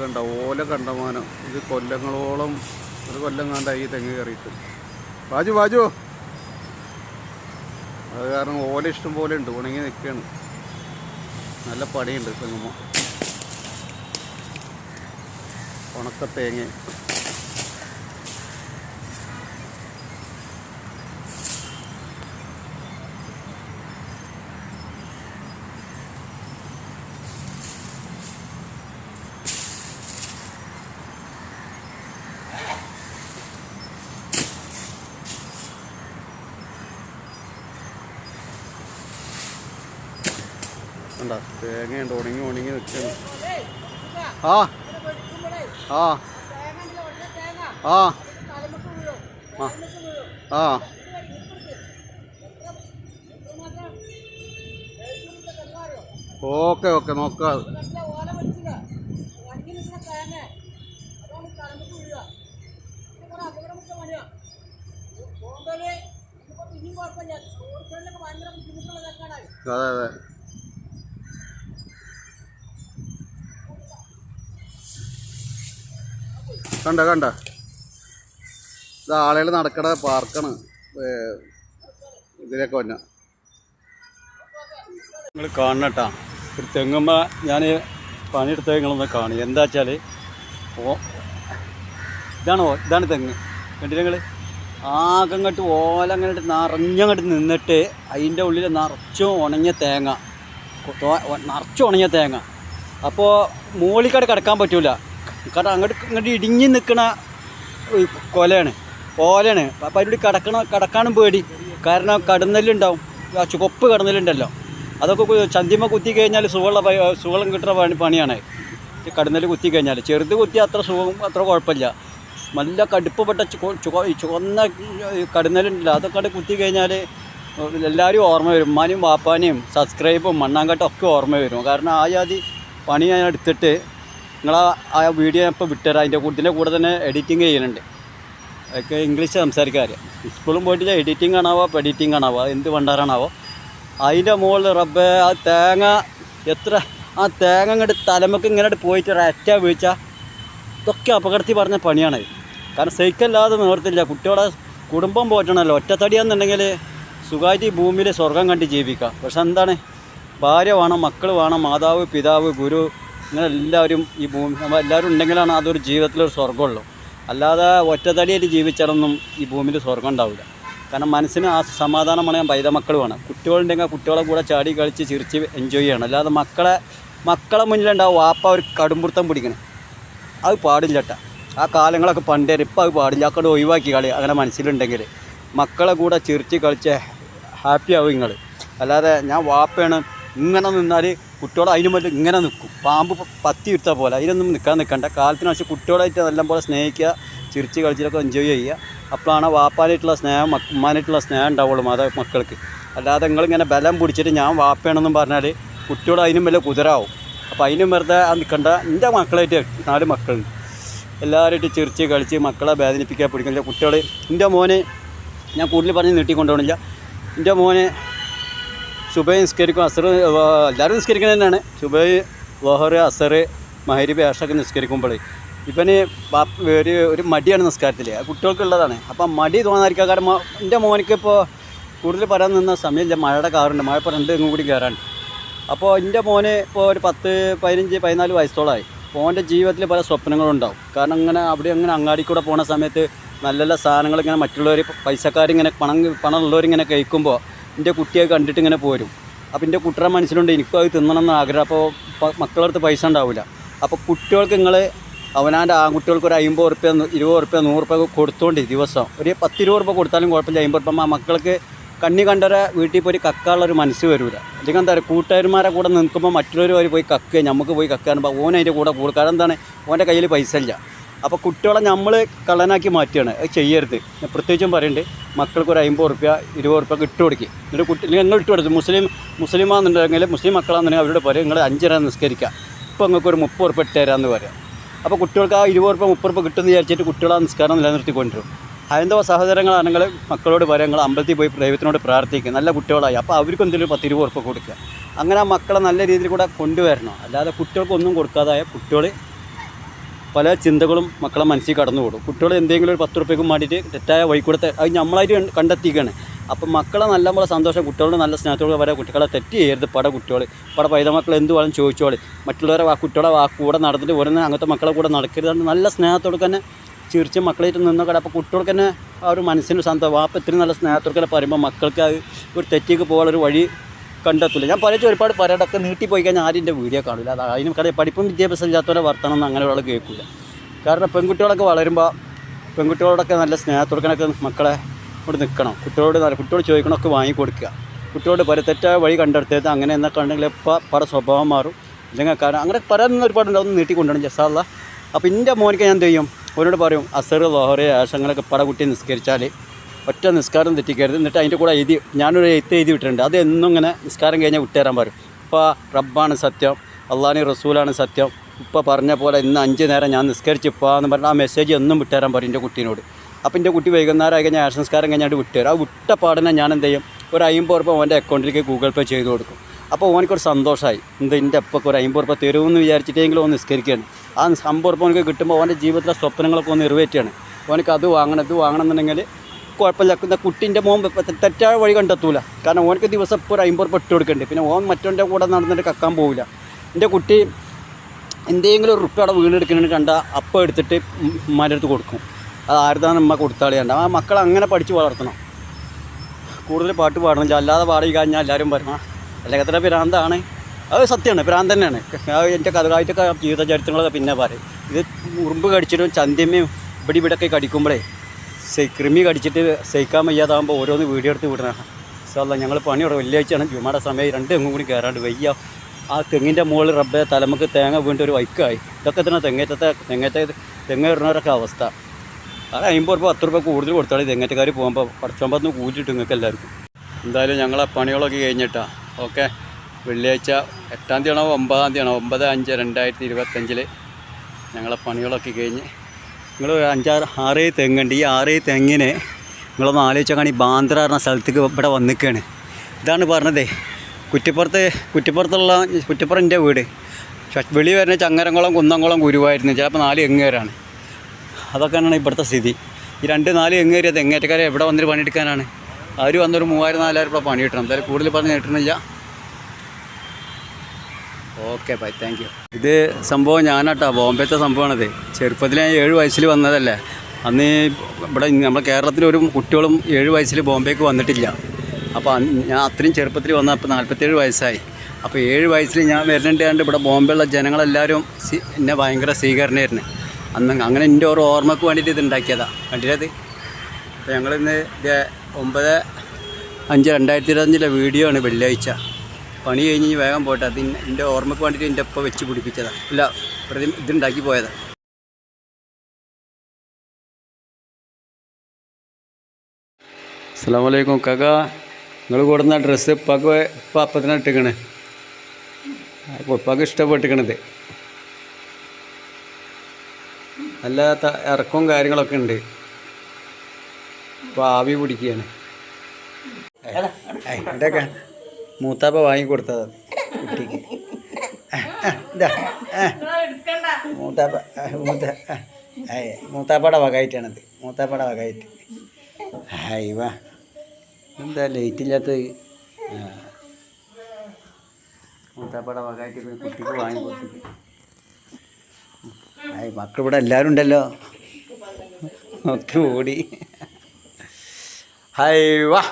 കണ്ട ഓല കണ്ടമാനം. ഇത് കൊല്ലങ്ങളോളം ഒരു കൊല്ലം കണ്ട ഈ തെങ്ങ് കയറിയിട്ട്. വാജു വാജു. അത് കാരണം ഓല ഇഷ്ടം പോലെ ഉണ്ട് ഉണങ്ങി നിൽക്കുകയാണ് നല്ല പണിയുണ്ട് തെങ്ങുമ്മ. ഉണക്ക തേങ്ങ. കണ്ട? തേങ്ങയുണ്ട് ഉണങ്ങി ഉണങ്ങി നിൽക്കുന്നു ആ. ആ. ആ. ആ. ഓക്കെ ഓക്കെ നോക്കാം. അതെ അതെ. കണ്ട കണ്ട. ഇത് ആളുകൾ നടക്കണ പാർക്കാണ്. ഇതിലൊക്കെ വന്ന. നിങ്ങൾ കാണണട്ടാ. ഒരു തെങ്ങുമ്മ ഞാൻ പണിയെടുത്ത നിങ്ങളൊന്ന് കാണും. എന്താ വെച്ചാൽ ഓ ഇതാണോ ഇതാണ് തെങ്ങ്. കണ്ടില്ല നിങ്ങൾ ആകെ അങ്ങോട്ട് ഓല നിറഞ്ഞങ്ങോട്ട് നിന്നിട്ട് അതിന്റെ ഉള്ളിൽ നിറച്ചും ഉണങ്ങിയ തേങ്ങ. നിറച്ചും ഉണങ്ങിയ തേങ്ങ. അപ്പോൾ മൂളിക്കാട് കിടക്കാൻ പറ്റൂല. കാരണം അങ്ങോട്ട് ഇങ്ങോട്ട് ഇടിഞ്ഞ് നിൽക്കണ കൊലയാണ് ഓലയാണ്. അപ്പോൾ അതിലൂടെ കടക്കണ കിടക്കാനും പേടി. കാരണം കടന്നലുണ്ടാവും ചുവപ്പ് കടന്നലുണ്ടല്ലോ അതൊക്കെ ചന്തിമ കുത്തി കഴിഞ്ഞാൽ സുഖമുള്ള സുഖം കിട്ടുന്ന പണി പണിയാണ്. കടന്നൽ കുത്തി കഴിഞ്ഞാൽ ചെറുത് കുത്തി അത്ര സുഖം അത്ര കുഴപ്പമില്ല. നല്ല കടുപ്പപ്പെട്ട ചുവന്ന കടന്നലുണ്ടല്ലോ അതൊക്കെ കുത്തി കഴിഞ്ഞാൽ എല്ലാവരും ഓർമ്മ വരും. മാനും വാപ്പാനെയും സബ്സ്ക്രൈബും മണ്ണാങ്കട്ടും ഒക്കെ ഓർമ്മ വരും. കാരണം ആ ജാതി പണി ഞാൻ എടുത്തിട്ട് നിങ്ങൾ ആ വീഡിയോ ഇപ്പോൾ വിട്ടുതരാം. അതിന്റെ ഇതിന്റെ കൂടെ തന്നെ എഡിറ്റിംഗ് ചെയ്യുന്നുണ്ട്. അതൊക്കെ ഇംഗ്ലീഷ് സംസാരിക്കാറ് സ്കൂളും പോയിട്ടില്ല എഡിറ്റിംഗ് കാണാവോ എഡിറ്റിംഗ് കാണാവോ എന്ത് പണ്ടാറാണാവോ അതിന്റെ മുകളിൽ റബ്ബ് ആ തേങ്ങ എത്ര ആ തേങ്ങ ഇങ്ങോട്ട് തലമുക്ക് ഇങ്ങനെ പോയിട്ട് ഒരറ്റ വീഴ്ച ഇതൊക്കെ അപകടത്തിൽ പറഞ്ഞ പണിയാണ്. കാരണം സൈക്കല്ലാതെ നിവർത്തില്ല. കുട്ടികളെ കുടുംബം പോറ്റണമല്ലോ. ഒറ്റത്തടിയാണെന്നുണ്ടെങ്കിൽ സുഖമായിട്ട് ഈ ഭൂമിയിൽ സ്വർഗം കണ്ട് ജീവിക്കാം. പക്ഷെ എന്താണ്? ഭാര്യ വേണം മക്കൾ വേണം മാതാവ് പിതാവ് ഗുരു ഇങ്ങനെ എല്ലാവരും ഈ ഭൂമി നമ്മൾ എല്ലാവരും ഉണ്ടെങ്കിലാണ് അതൊരു ജീവിതത്തിലൊരു സ്വർഗമുള്ളൂ. അല്ലാതെ ഒറ്റത്തടിയായിട്ട് ജീവിച്ചാലൊന്നും ഈ ഭൂമിയിൽ സ്വർഗം ഉണ്ടാവില്ല. കാരണം മനസ്സിന് ആ സമാധാനമാണ് ഞാൻ പൈത മക്കൾ വേണം കുട്ടികളുണ്ടെങ്കിൽ കുട്ടികളെ കൂടെ ചാടി കളിച്ച് ചിരിച്ച് എൻജോയ് ചെയ്യണം. അല്ലാതെ മക്കളെ മക്കളെ മുന്നിലുണ്ടാവും വാപ്പ ഒരു കടുംപിടുത്തം പിടിക്കണം. അത് പാടില്ല ആ കാലങ്ങളൊക്കെ പണ്ടേ ഇപ്പം അത് പാടില്ല. അക്കടെ ഒഴിവാക്കി കളി അങ്ങനെ മനസ്സിലുണ്ടെങ്കിൽ മക്കളെ കൂടെ ചിരിച്ച് കളിച്ച് ഹാപ്പി ആവും നിങ്ങൾ അല്ലാതെ ഞാൻ വാപ്പയാണ് ഇങ്ങനെ നിന്നാൽ കുട്ടികളെ അതിന് മുന്നിൽ ഇങ്ങനെ നിൽക്കും പാമ്പ് പത്തി ഇരുത്ത പോലെ. അതിനൊന്നും നിൽക്കാൻ നിൽക്കണ്ട കാലത്തിന് പക്ഷേ കുട്ടികളായിട്ട് നല്ലപോലെ സ്നേഹിക്കുക ചിരിച്ച് കളിച്ചിട്ടൊക്കെ എൻജോയ് ചെയ്യുക. അപ്പോഴാണ് വാപ്പാനായിട്ടുള്ള സ്നേഹം ഉമ്മാനായിട്ടുള്ള സ്നേഹം ഉണ്ടാവുള്ളൂ മാതാ മക്കൾക്ക്. അല്ലാതെ നിങ്ങളിങ്ങനെ ബലം പിടിച്ചിട്ട് ഞാൻ വാപ്പയാണെന്നും പറഞ്ഞാൽ കുട്ടികൾ അതിനും വല്ല കുതിരാവും. അപ്പോൾ അതിനും വെറുതെ ആ നിൽക്കണ്ട എന്റെ മക്കളായിട്ട് നാല് മക്കളുണ്ട്. എല്ലാവരുമായിട്ട് ചിരിച്ച് കളിച്ച് മക്കളെ വേദനിപ്പിക്കാൻ പിടിക്കുന്നില്ല കുട്ടികൾ എന്റെ മോനെ ഞാൻ കൂടുതൽ പറഞ്ഞ് നീട്ടിക്കൊണ്ടുപോകണില്ല എന്റെ മോന് സുബൈ നിസ്കരിക്കും അസർ എല്ലാവരും നിസ്കരിക്കുന്നത് തന്നെയാണ്. സുബൈ വഹർ അസർ മഹരിബ് ആഷൊക്കെ നിസ്കരിക്കുമ്പോൾ ഇവന് ഒരു ഒരു മടിയാണ് നിസ്കാരത്തിൽ കുട്ടികൾക്കുള്ളതാണ്. അപ്പം മടി തോന്നാതിരിക്കുക കാരണം എന്റെ മോനിക്ക് ഇപ്പോൾ കൂടുതൽ പറയാൻ നിന്ന സമയമില്ല. മഴയുടെ കാറുണ്ട്. മഴ ഇപ്പോൾ രണ്ട് കൂടി കയറാണ്ട് അപ്പോൾ എന്റെ മോന് ഇപ്പോൾ ഒരു പത്ത് പതിനഞ്ച് പതിനാല് വയസ്സോളമായി ഓന്റെ ജീവിതത്തിൽ പല സ്വപ്നങ്ങളുണ്ടാവും കാരണം ഇങ്ങനെ അവിടെ അങ്ങനെ അങ്ങാടി കൂടെ പോണ സമയത്ത് നല്ല നല്ല സാധനങ്ങൾ ഇങ്ങനെ മറ്റുള്ളവർ പൈസക്കാരിങ്ങനെ പണം പണമുള്ളവരിങ്ങനെ കഴിക്കുമ്പോൾ എന്റെ കുട്ടിയെ കണ്ടിട്ട് ഇങ്ങനെ പോരും. അപ്പോൾ എന്റെ കുട്ടിയുടെ മനസ്സിലുണ്ട് എനിക്കും അത് തിന്നണം എന്ന് ആഗ്രഹം അപ്പോൾ മക്കളടുത്ത് പൈസ ഉണ്ടാവില്ല അപ്പോൾ കുട്ടികൾക്ക് നിങ്ങൾ അവനാന്റെ ആൺകുട്ടികൾക്ക് ഒരു അമ്പത് ഉറുപ്പ്യ ഇരുപത് ഉറുപ്പ്യ നൂറ് ഉറുപ്പ്യ കൊടുത്തോണ്ട് ദിവസം. ഒരു പത്ത് ഇരുപത് ഉറുപ്പ്യ കൊടുത്താലും കുഴപ്പമില്ല അമ്പത് ഉറുപ്പ്യ. ആ മക്കൾക്ക് കണ്ണി കണ്ടവരെ വീട്ടിൽ പോയി കക്കാനുള്ള ഒരു മനസ്സ് വരില്ല അല്ലെങ്കിൽ എന്താ പറയുക കൂട്ടുകാരന്മാരെ കൂടെ നിൽക്കുമ്പോൾ മറ്റുള്ളവർ പോയി കക്കുക നമുക്ക് പോയി കക്കുക ഓൻ അതിന്റെ കൂടെ കൂടുക കാരണം എന്താണ്? ഓന്റെ കയ്യിൽ പൈസ ഇല്ല. അപ്പോൾ കുട്ടികളെ നമ്മൾ കള്ളനാക്കി മാറ്റുകയാണ്. അത് ചെയ്യരുത്. പ്രത്യേകിച്ചും പറയുന്നുണ്ട് മക്കൾക്ക് ഒരു അമ്പത് റുപ്യ ഇരുപത് റുപ്യ ഇട്ട് കൊടുക്കുക എന്നിട്ട് കുട്ടി നിങ്ങൾ ഇട്ട് കൊടുത്തു മുസ്ലിം മുസ്ലിമാണെന്നുണ്ടെങ്കിൽ മുസ്ലിം മക്കളാണെന്നുണ്ടെങ്കിൽ അവരോട് പറയും നിങ്ങൾ അഞ്ചര നിസ്കരിക്കുക ഇപ്പോൾ നിങ്ങൾക്ക് ഒരു മുപ്പത് റുപ്യ ഇട്ട് തരാമെന്ന് പറയാം. അപ്പോൾ കുട്ടികൾക്ക് ആ ഇരുപത് റുപ്യ മുപ്പത് റുപ്യ കിട്ടുമെന്ന് വിചാരിച്ചിട്ട് കുട്ടികളെ നിസ്കാരം നിലനിർത്തിക്കൊണ്ടിരും ഹൈന്ദവ സഹോദരങ്ങളാണെങ്കിൽ മക്കളോട് പറയാം നിങ്ങൾ അമ്പലത്തിൽ പോയി ദൈവത്തിനോട് പ്രാർത്ഥിക്കുക നല്ല കുട്ടികളായി. അപ്പോൾ അവർക്ക് എന്തെങ്കിലും പത്ത് ഇരുപത് റുപ്യ കൊടുക്കുക അങ്ങനെ ആ മക്കളെ നല്ല രീതിയിൽ കൂടെ കൊണ്ടുവരണം. അല്ലാതെ കുട്ടികൾക്കൊന്നും കൊടുക്കാതായ കുട്ടികൾ പല ചിന്തകളും മക്കളെ മനസ്സിൽ കടന്നു കൂടും കുട്ടികൾ എന്തെങ്കിലും ഒരു പത്ത് റുപ്യക്കും വേണ്ടിയിട്ട് തെറ്റായ വഴി കൂടെ അത് നമ്മളായിട്ട് കണ്ടെത്തിക്കുകയാണ് അപ്പം മക്കളെ നല്ല പോലെ സന്തോഷം കുട്ടികളോട് നല്ല സ്നേഹത്തോടെ വരെ കുട്ടികളെ തെറ്റ് ചെയ്യരുത്. പട കുട്ടികൾ പട പൈത മക്കൾ എന്ത് വേണം ചോദിച്ചോളി. മറ്റുള്ളവരെ വാ കുട്ടികളെ വാ കൂടെ നടന്നിട്ട് വരുന്ന അങ്ങനത്തെ മക്കളെ കൂടെ നടക്കരുത് നല്ല സ്നേഹത്തോടെ തന്നെ ചിരിച്ച് മക്കളായിട്ട് നിന്ന കട അപ്പോൾ കുട്ടികൾക്ക് തന്നെ ആ ഒരു മനസ്സിന് സന്തോഷം വാപ്പ ഇത്രയും നല്ല സ്നേഹത്തോടെ പറയുമ്പോൾ മക്കൾക്ക് ഒരു തെറ്റിക്ക് പോകാനുള്ളൊരു വഴി കണ്ടെത്തില്ല ഞാൻ പല ഒരുപാട് പരടൊക്കെ നീട്ടിപ്പോയി കഴിഞ്ഞാൽ ആരും എന്റെ വീഡിയോ കാണില്ല അത് അതിനും കാര്യം പഠിപ്പും വിദ്യാഭ്യാസം ഇല്ലാത്തവരെ വർത്തണം എന്ന് അങ്ങനെ ഒരാൾ കേൾക്കില്ല കാരണം പെൺകുട്ടികളൊക്കെ വളരുമ്പോൾ പെൺകുട്ടികളോടൊക്കെ നല്ല സ്നേഹത്തോടൊക്കെ മക്കളെ ഇവിടെ നിൽക്കണം. കുട്ടികളോട് നല്ല കുട്ടികളോട് ചോദിക്കണമൊക്കെ വാങ്ങിക്കൊടുക്കുക കുട്ടികളോട് പല തെറ്റായ വഴി കണ്ടെടുത്തത് അങ്ങനെ എന്നൊക്കെ ഉണ്ടെങ്കിൽ എപ്പോൾ പല സ്വഭാവം മാറും. ഇല്ലെങ്കിൽ കാരണം അങ്ങനെ ഒരുപാട് ഉണ്ടെന്ന് നീട്ടി നീട്ടിക്കൊണ്ടുപോകണം ജസാല്ല അപ്പോൾ എന്റെ മോനിക്ക് ഞാൻ ചെയ്യും? അവരോട് പറയും അസർ ലോഹറി ആശങ്ങളൊക്കെ പട കുട്ടി നിസ്കരിച്ചാൽ ഒറ്റ നിസ്കാരം തെറ്റിക്കരുത്. എന്നിട്ട് അതിന്റെ കൂടെ എഴുതി ഞാനൊരു എഴുത്ത് എഴുതി വിട്ടിട്ടുണ്ട്. അത് എന്നും ഇങ്ങനെ നിസ്കാരം കഴിഞ്ഞാൽ വിട്ടുതരാൻ പറയും ഇപ്പോൾ റബ്ബാണ് സത്യം അള്ളാഹി റസൂലാണ് സത്യം. ഇപ്പോൾ പറഞ്ഞ പോലെ ഇന്ന് അഞ്ച് നേരം ഞാൻ നിസ്കരിച്ചിപ്പോൾ എന്ന് പറഞ്ഞാൽ ആ മെസ്സേജ് എന്നും വിട്ടുതരാൻ പറയും എന്റെ കുട്ടീനോട്. അപ്പോൾ എന്റെ കുട്ടി വൈകുന്നേരം ആയി കഴിഞ്ഞാൽ ആശ നിസ്കാരം കഴിഞ്ഞാൽ വിട്ടുതരും. ആ വിട്ട പാടിനെ ഞാൻ എന്ത് ചെയ്യും? ഒരു അമ്പത് റുപ്യ ഓന്റെ അക്കൗണ്ടിലേക്ക് ഗൂഗിൾ പേ ചെയ്ത് കൊടുക്കും. അപ്പോൾ ഓനിക്കൊരു സന്തോഷമായി. എന്ത് എന്റെ അപ്പൊക്കെ ഒരു അമ്പത് റുപ്യ തരുമെന്ന് വിചാരിച്ചിട്ടെങ്കിലും ഒന്ന് നിസ്കരിക്കുകയാണ്. ആ അമ്പത് റുപ്യ ഓനക്ക് കിട്ടുമ്പോൾ ഓന്റെ ജീവിതത്തിലെ സ്വപ്നങ്ങളൊക്കെ ഒന്ന് നിറവേറ്റുകയാണ്. ഓനക്ക് അത് വാങ്ങണം ഇത് വാങ്ങണം എന്നുണ്ടെങ്കിൽ കുഴപ്പമില്ല. കുട്ടീന്റെ മോൻ തെറ്റായ വഴി കണ്ടെത്തൂല. കാരണം ഓനക്ക് ദിവസം ഇപ്പോൾ ഒരു അമ്പത് റുപ്യ ഇട്ട് കൊടുക്കണ്ടേ. പിന്നെ ഓൻ മറ്റവന്റെ കൂടെ നടന്നിട്ട് കക്കാൻ പോവില്ല. എന്റെ കുട്ടി എന്തെങ്കിലും ഒരു റുപ്യ അവിടെ വീണെടുക്കണമെന്ന് കണ്ടാൽ അപ്പം എടുത്തിട്ട് ഉമ്മാന്റെ അടുത്ത് കൊടുക്കും. അത് ആരുതാണ് ഉമ്മ കൊടുത്താളിയണ്ട ആ മക്കളെ അങ്ങനെ പഠിച്ച് വളർത്തണം. കൂടുതൽ പാട്ട് പാടണം. അല്ലാതെ പാടി കഴിഞ്ഞാൽ എല്ലാവരും വരണം "ആ, അല്ലെങ്കിൽ എത്ര ഭ്രാന്താണ്? അത് സത്യമാണ് ഭ്രാന്ത് തന്നെയാണ്. എന്റെ കഥകളായിട്ടൊക്കെ ജീവിത ചരിത്രങ്ങളൊക്കെ പിന്നെ പറയും. ഇത് ഉറുമ്പ് കടിച്ചിട്ടും ചന്തിയമ്മയും ഇവിടെ ഇവിടെയൊക്കെ കടിക്കുമ്പോഴേ കൃമി കടിച്ചിട്ട് സഹിക്കാൻ വയ്യാതാകുമ്പോൾ ഓരോന്ന് വീഡിയോ എടുത്ത് വിടണം. സാറല്ല ഞങ്ങൾ പണിയോടെ വെള്ളിയാഴ്ചയാണ്. ജുമാടെ സമയം രണ്ട് തെങ്ങും കൂടി കയറാണ്ട് വയ്യ. ആ തെങ്ങിന്റെ മുകളിൽ റബ്ബെ തലമുക്ക് തേങ്ങ വീണ്ടും ഒരു വൈക്കായി. ഇതൊക്കെ തന്നെ തെങ്ങേറ്റത്തെ തെങ്ങേറ്റ തെങ്ങ് ഇടുന്നവരൊക്കെ അവസ്ഥ. അത് അമ്പത് രൂപ പത്ത് രൂപ കൂടുതൽ കൊടുത്താൽ തെങ്ങേറ്റക്കാർ പോകുമ്പോൾ പടച്ചോമ്പത്ത് കൂട്ടിയിട്ട് നിങ്ങൾക്ക് എല്ലാവർക്കും. എന്തായാലും ഞങ്ങൾ ആ പണികളൊക്കെ കഴിഞ്ഞിട്ടാ. ഓക്കെ? വെള്ളിയാഴ്ച എട്ടാം തീയതി ആണോ ഒമ്പതാം തീയതി ആണോ ഒമ്പത് അഞ്ച് രണ്ടായിരത്തി ഇരുപത്തഞ്ചിൽ ഞങ്ങളെ പണികളൊക്കെ കഴിഞ്ഞ് നിങ്ങൾ അഞ്ചാറ് ആറേ തെങ്ങുണ്ട് ഈ ആറേ തെങ്ങിനെ നിങ്ങളൊന്ന് ആലോചിച്ചാൽ ഈ ബാന്ദ്ര പറഞ്ഞ സ്ഥലത്തേക്ക് ഇവിടെ വന്നിക്കാണ്. ഇതാണ് പറഞ്ഞതേ. കുറ്റിപ്പുറത്ത് കുറ്റിപ്പുറത്തുള്ള കുറ്റിപ്പുറം എന്റെ വീട്. വെളി വരുന്ന ചങ്ങരംകുളം കുന്നംകുളം ഗുരുവായിരുന്നു ചിലപ്പോൾ നാല് എങ്ങേരാണ് അതൊക്കെയാണ് ഇവിടുത്തെ സ്ഥിതി. ഈ രണ്ട് നാല് എങ്ങേരിയ തെങ്ങേറ്റക്കാരെ എവിടെ വന്നിട്ട് പണിയെടുക്കാനാണ്? അവർ വന്നൊരു മൂവായിരം നാലായിരം രൂപ പണി കിട്ടണം. എന്തായാലും കൂടുതൽ പറഞ്ഞ് കിട്ടണില്ല. ഓക്കെ ബൈ താങ്ക് യു ഇത് സംഭവം ഞാനാട്ടോ ബോംബെത്തെ സംഭവമാണത്. ചെറുപ്പത്തിൽ ഞാൻ ഏഴ് വയസ്സിൽ വന്നതല്ലേ. അന്ന് ഇവിടെ നമ്മുടെ കേരളത്തിലൊരു കുട്ടികളും ഏഴ് വയസ്സിൽ ബോംബെക്ക് വന്നിട്ടില്ല. അപ്പോൾ ഞാൻ അത്രയും ചെറുപ്പത്തിൽ വന്ന അപ്പോൾ നാൽപ്പത്തേഴ് വയസ്സായി. അപ്പോൾ ഏഴ് വയസ്സിൽ ഞാൻ വരുന്നുണ്ട് കണ്ട് ഇവിടെ ബോംബെയുള്ള ജനങ്ങളെല്ലാവരും എന്നെ ഭയങ്കര സ്വീകരണമായിരുന്നു അന്ന് അങ്ങനെ എന്റെ ഓരോ ഓർമ്മക്ക് വേണ്ടിയിട്ട് ഇത് ഉണ്ടാക്കിയതാണ് കണ്ടില്ലത് അപ്പോൾ ഞങ്ങളിന്ന് ഇത് ഒമ്പത് അഞ്ച് രണ്ടായിരത്തി ഇരുപത്തഞ്ചിലെ വീഡിയോ ആണ് വെള്ളിയാഴ്ച. പണി കഴിഞ്ഞ് ഇനി വേഗം പോയിട്ട് അത് എന്റെ ഓർമ്മയ്ക്ക് വേണ്ടിയിട്ട് എന്റെ ഒപ്പം വെച്ച് പിടിപ്പിച്ചതാണ് ഇല്ല പ്രതി ഇതുണ്ടാക്കി പോയതാണ് അസ്സാമലൈക്കും കക നിങ്ങൾ കൊടുന്ന ഡ്രസ്സ് ഇപ്പാക്ക് ഇപ്പം അപ്പത്തിനാ ഇട്ടിക്കണ്. ഇപ്പാക്ക് ഇഷ്ടപ്പെട്ടിക്കണത്. നല്ല ത- ഇറക്കവും കാര്യങ്ങളൊക്കെ ഉണ്ട്. ഇപ്പോൾ ആവി പിടിക്കുകയാണ് ഇതൊക്കെ മൂത്താപ്പ വാങ്ങിക്കൊടുത്തത്. കുട്ടിക്ക്. മൂത്താപ്പ മൂത്ത മൂത്താപ്പയുടെ വകയായിട്ടാണത്. മൂത്താപ്പയുടെ ഹായ് വാ. എന്താ ലേറ്റ് ഇല്ലാത്തത്. മൂത്താപ്പയുടെ വകയായിട്ട് ഇപ്പൊ കുട്ടിക്ക് വാങ്ങിക്കൊടുത്തു ഹായ് മക്കൾ ഇവിടെ എല്ലാവരും ഉണ്ടല്ലോ. ഒക്കെ ഓടി. ഹായ് വാ.